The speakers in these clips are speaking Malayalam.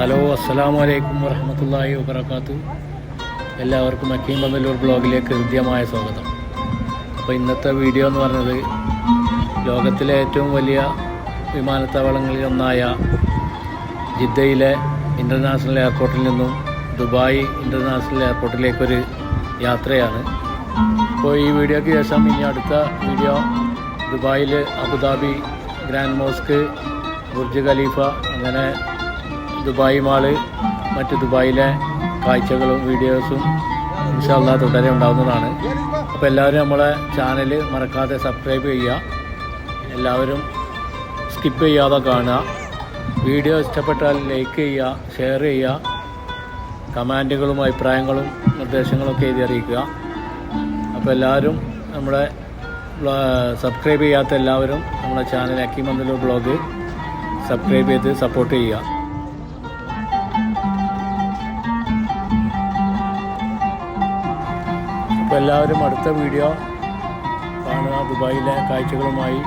ഹലോ അസ്സാം വലൈക്കും വറഹമത്തല്ലാഹി വബർക്കാത്തു എല്ലാവർക്കും അക്കീം ബന്ധല്ലൂർ ബ്ലോഗിലേക്ക് ഹൃദ്യമായ സ്വാഗതം. അപ്പോൾ ഇന്നത്തെ വീഡിയോ എന്ന് പറഞ്ഞത് ലോകത്തിലെ ഏറ്റവും വലിയ വിമാനത്താവളങ്ങളിൽ ഒന്നായ ജിദ്ദയിലെ ഇന്റർനാഷണൽ എയർപോർട്ടിൽ നിന്നും ദുബായ് ഇന്റർനാഷണൽ എയർപോർട്ടിലേക്കൊരു യാത്രയാണ്. അപ്പോൾ ഈ വീഡിയോയ്ക്ക് ശേഷം ഇനി അടുത്ത വീഡിയോ ദുബായിൽ Abu Dhabi grand mosque Burj Khalifa അങ്ങനെ ദുബായ് മാൾ മറ്റ് ദുബായിലെ കാഴ്ചകളും വീഡിയോസും ഇൻഷാല്ല തുടരെ ഉണ്ടാകുന്നതാണ് അപ്പോൾ എല്ലാവരും നമ്മളെ ചാനൽ മറക്കാതെ സബ്സ്ക്രൈബ് ചെയ്യുക. എല്ലാവരും സ്കിപ്പ് ചെയ്യാതെ കാണുക. വീഡിയോ ഇഷ്ടപ്പെട്ടാൽ ലൈക്ക് ചെയ്യുക ഷെയർ ചെയ്യുക. കമാന്റുകളും അഭിപ്രായങ്ങളും നിർദ്ദേശങ്ങളൊക്കെ എഴുതി അറിയിക്കുക. അപ്പോൾ എല്ലാവരും നമ്മുടെ സബ്സ്ക്രൈബ് ചെയ്യാത്ത എല്ലാവരും നമ്മുടെ ചാനൽ അക്കിമന്ദലൂർ ബ്ലോഗ് സബ്സ്ക്രൈബ് ചെയ്ത് സപ്പോർട്ട് ചെയ്യുക. അപ്പോൾ എല്ലാവരും അടുത്ത വീഡിയോ കാണുക. ദുബായിലെ കാഴ്ചകളുമായി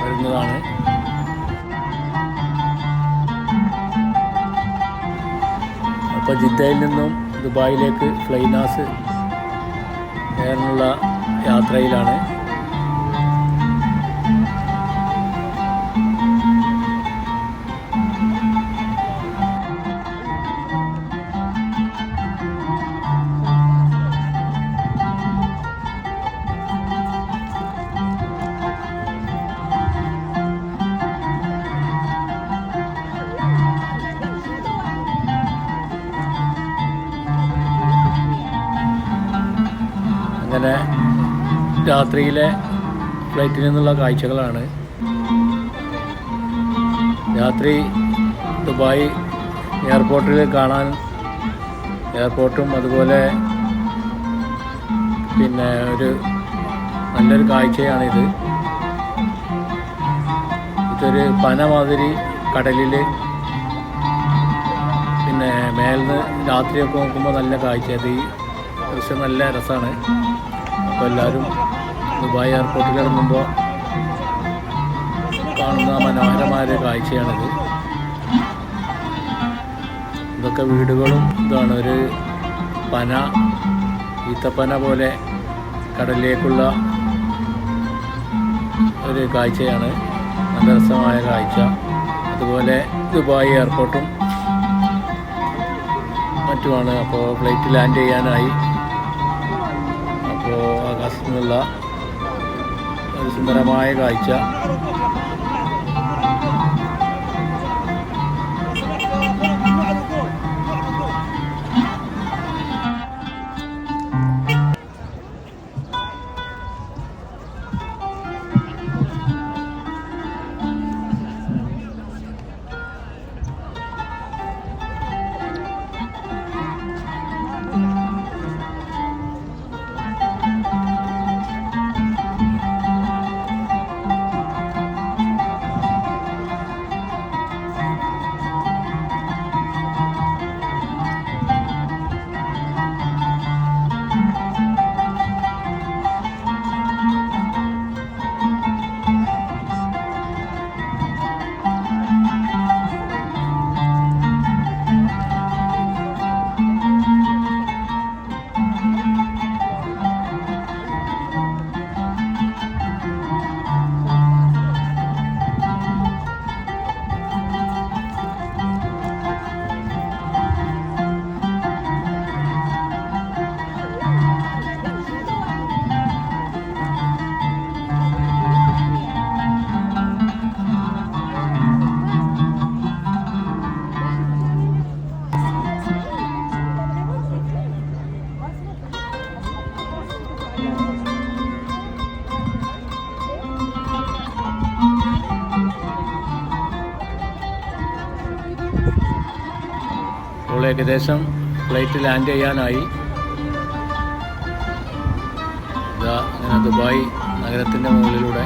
വരുന്നതാണ്. അപ്പോൾ ജിദ്ദയിൽ നിന്നും ദുബായിലേക്ക് ഫ്ലൈനാസ് കയറാനുള്ള യാത്രയിലാണ്. അങ്ങനെ രാത്രിയിലെ ഫ്ലൈറ്റിൽ നിന്നുള്ള കാഴ്ചകളാണ്. രാത്രി ദുബായ് എയർപോർട്ടിൽ കാണാൻ എയർപോർട്ടും അതുപോലെ പിന്നെ ഒരു നല്ലൊരു കാഴ്ചയാണിത്. ഇതൊരു പന മാതിരി കടലിൽ പിന്നെ മേലിന്ന് രാത്രിയൊക്കെ നോക്കുമ്പോൾ നല്ല കാഴ്ച അത് ഈ ദൃശ്യം നല്ല രസമാണ് അപ്പോൾ എല്ലാവരും ദുബായ് എയർപോർട്ടിൽ ഇറങ്ങുമ്പോൾ കാണുന്ന മനോഹരമായ ഒരു കാഴ്ചയാണിത്. ഇതൊക്കെ വീടുകളും ഇതാണ്. ഒരു പന ഈത്തപ്പന പോലെ കടലിലേക്കുള്ള ഒരു കാഴ്ചയാണ്. നല്ല രസമായ കാഴ്ച. അതുപോലെ ദുബായ് എയർപോർട്ടും മറ്റുമാണ്. അപ്പോൾ ഫ്ലൈറ്റ് ലാൻഡ് ചെയ്യാനായി അപ്പോൾ ആകാശത്തു നിന്നുള്ള ഒരു സുന്ദരമായ കാഴ്ച. ഏകദേശം ഫ്ലൈറ്റ് ലാൻഡ് ചെയ്യാനായി. ഇതാ ദുബായ് നഗരത്തിന്റെ മുകളിലൂടെ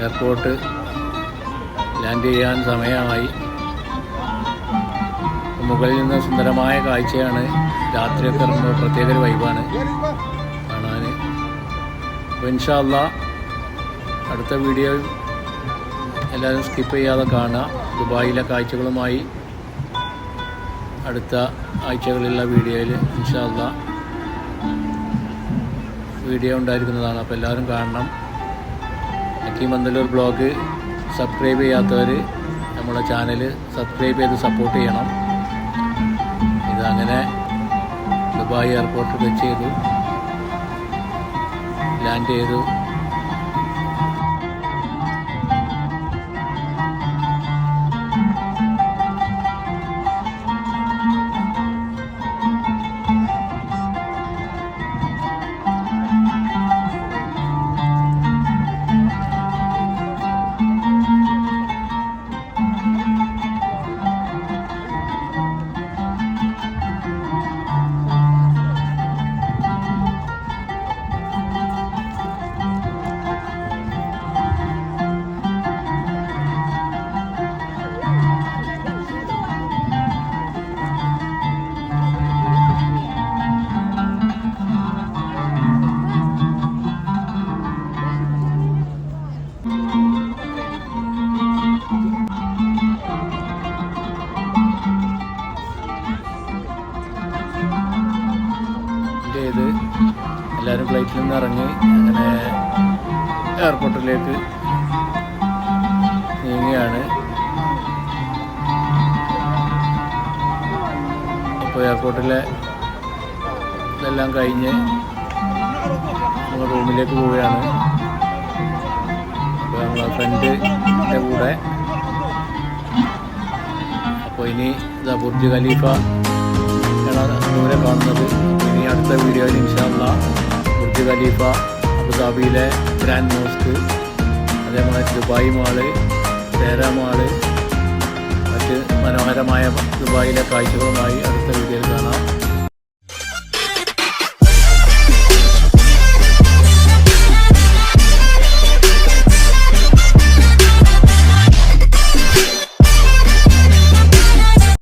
എയർപോർട്ട് ലാൻഡ് ചെയ്യാൻ സമയമായി. മുകളിൽ നിന്ന് സുന്ദരമായ കാഴ്ചയാണ്. രാത്രിയൊക്കെ ഇറങ്ങുമ്പോൾ പ്രത്യേക ഒരു വൈബാണ് കാണാൻ. അപ്പോൾ ഇൻഷാല്ല അടുത്ത വീഡിയോ എല്ലാവരും സ്കിപ്പ് ചെയ്യാതെ കാണുക ദുബായിലെ കാഴ്ചകളുമായി അടുത്ത ആഴ്ചകളിലുള്ള വീഡിയോയിൽ ഇൻഷാല്ല വീഡിയോ ഉണ്ടായിരിക്കുന്നതാണ്. അപ്പോൾ എല്ലാവരും കാണണം. അക്കി മന്ദലൂർ ബ്ലോഗ് സബ്സ്ക്രൈബ് ചെയ്യാത്തവർ നമ്മുടെ ചാനൽ സബ്സ്ക്രൈബ് ചെയ്ത് സപ്പോർട്ട് ചെയ്യണം. ഇതങ്ങനെ ദുബായ് എയർപോർട്ട് ടച്ച് ചെയ്തു. ലാൻഡ് ചെയ്തു. ഫ്ലൈറ്റിൽ നിന്ന് ഇറങ്ങി അങ്ങനെ എയർപോർട്ടിലേക്ക് നീങ്ങുകയാണ്. അപ്പോൾ എയർപോർട്ടിലെ ഇതെല്ലാം കഴിഞ്ഞ് റൂമിലേക്ക് പോവുകയാണ്. അപ്പോൾ നമ്മളെ ഫ്രണ്ടിന്റെ കൂടെ. അപ്പോൾ ഇനി ഇതാ ബുർജ് ഖലീഫ ആണ് ദൂരെ കാണുന്നത്. ഇനി അടുത്ത വീഡിയോയിൽ ഇൻഷാല്ല ബുർജ് ഖലീഫ അബുദാബിയിലെ ഗ്രാൻഡ് മോസ്ക് അതേപോലെ ദുബായ് മാൾ തേര മാൾ മറ്റ് മനോഹരമായ ദുബായിലെ കാഴ്ചകളുമായി അടുത്ത വീഡിയോയിൽ കാണാം.